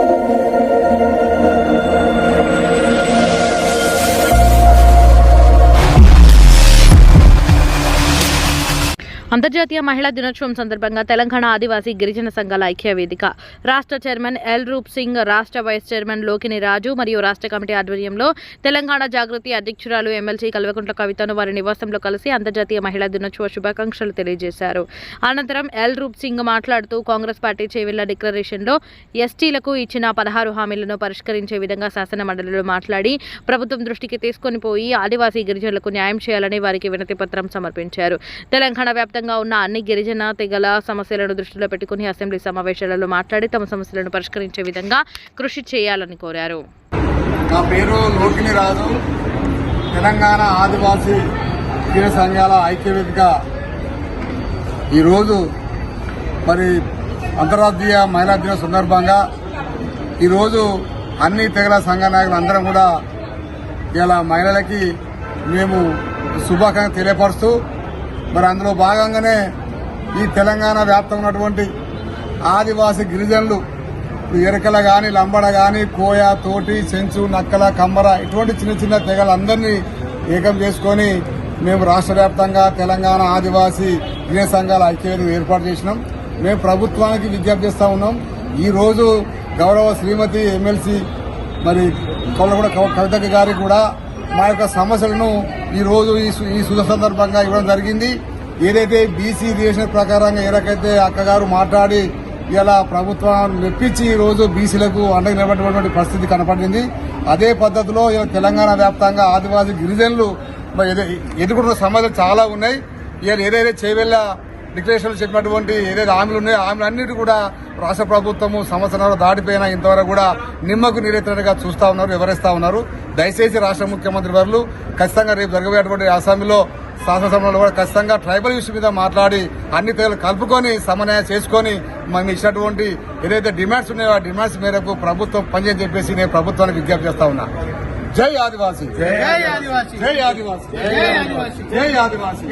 thank you అంతర్జాతీయ మహిళా దినోత్సవం సందర్భంగా తెలంగాణ ఆదివాసీ గిరిజన సంఘాల ఐక్య వేదిక. రాష్ట్ర చైర్మన్ ఎల్ రూప్ సింగ్ రాష్ట్ర వైస్ చైర్మన్ లోకిని రాజు మరియు రాష్ట్ర కమిటీ ఆధ్వర్యంలో తెలంగాణ జాగృతి అధ్యక్షురాలు ఎమ్మెల్సీ కల్వకుంట్ల కవితను వారి నివాసంలో కలిసి అంతర్జాతీయ మహిళా దినోత్సవ శుభాకాంక్షలు తెలియజేశారు. అనంతరం ఎల్ రూప్ సింగ్ మాట్లాడుతూ కాంగ్రెస్ పార్టీ చేవెళ్ళ డిక్లరేషన్లో ఎస్టీలకు ఇచ్చిన పదహారు హామీలను పరిష్కరించే విధంగా శాసన మండలిలో మాట్లాడి ప్రభుత్వం దృష్టికి తీసుకొని పోయి ఆదివాసీ గిరిజనులకు న్యాయం చేయాలని వారికి వినతి పత్రం సమర్పించారు. తెలంగాణ వ్యాప్త వ్యాప్తంగా ఉన్న అన్ని గిరిజన తెగల సమస్యలను దృష్టిలో పెట్టుకుని అసెంబ్లీ సమావేశాలలో మాట్లాడి తమ సమస్యలను పరిష్కరించే విధంగా కృషి చేయాలని కోరారు. నా పేరు లోకిని రాజు. తెలంగాణ ఆదివాసీ గిరిజన సంఘాల ఐక్యవేదిక. ఈరోజు మరి అంతర్జాతీయ మహిళా దిన సందర్భంగా ఈరోజు అన్ని తెగల సంఘ నాయకులు అందరం కూడా ఇలా మహిళలకి మేము శుభాకాంక్ష తెలియపరుస్తూ మరి అందులో భాగంగానే ఈ తెలంగాణ వ్యాప్తం ఉన్నటువంటి ఆదివాసీ గిరిజనులు ఎరకల గాని లంబడ గాని కోయ తోటి చెంచు నక్కల కమ్మర ఇటువంటి చిన్న చిన్న తెగలందరినీ ఏకం చేసుకొని మేము రాష్ట్ర వ్యాప్తంగా తెలంగాణ ఆదివాసీ గిరిజన సంఘాల ఐక్యవేదిక ఏర్పాటు చేసినాం. మేము ప్రభుత్వానికి విజ్ఞప్తి చేస్తా ఉన్నాం. ఈరోజు గౌరవ శ్రీమతి ఎమ్మెల్సీ మరి కొల్లగూడ కవ- గారికి కూడా మా యొక్క సమస్యలను ఈరోజు ఈ సు- ఈ శుభ సందర్భంగా ఇవ్వడం జరిగింది. ఏదైతే బీసీ రిజర్వేషన్ ప్రకారంగా ఏ రకైతే అక్కగారు మాట్లాడి ఇలా ప్రభుత్వాన్ని మెప్పించి ఈ రోజు బీసీలకు అండగా నిలబడినటువంటి పరిస్థితి కనపడింది. అదే పద్ధతిలో తెలంగాణ వ్యాప్తంగా ఆదివాసీ గిరిజనులు ఎదుర్కొంటున్న సమస్యలు చాలా ఉన్నాయి. ఇవాళ ఏదైతే చేవెళ్ళ డిక్లరేషన్లు చెప్పినటువంటి ఏదైతే హామీలు ఉన్నాయో హామీలు అన్నిటి కూడా రాష్ట్ర ప్రభుత్వము సంవత్సరాలు దాటిపోయినా ఇంతవరకు కూడా నిమ్మకు నీరెత్తినట్టుగా చూస్తా ఉన్నారు వివరిస్తా ఉన్నారు. దయచేసి రాష్ట్ర ముఖ్యమంత్రి వారు ఖచ్చితంగా రేపు జరగబోయేటువంటి అసెంబ్లీలో శాసనసభలో కూడా ఖచ్చితంగా ట్రైబల్ ఇష్యూ మీద మాట్లాడి అన్ని తెగలు కలుపుకొని సమన్వయం చేసుకొని మనం ఇచ్చినటువంటి ఏదైతే డిమాండ్స్ ఉన్నాయో ఆ డిమాండ్స్ మేరకు ప్రభుత్వం పనిచేయని చెప్పేసి నేను ప్రభుత్వానికి విజ్ఞప్తి చేస్తా ఉన్నా. జై ఆదివాసీ. జై ఆదివాసీ. జై ఆదివాసీ. జై ఆదివాసీ.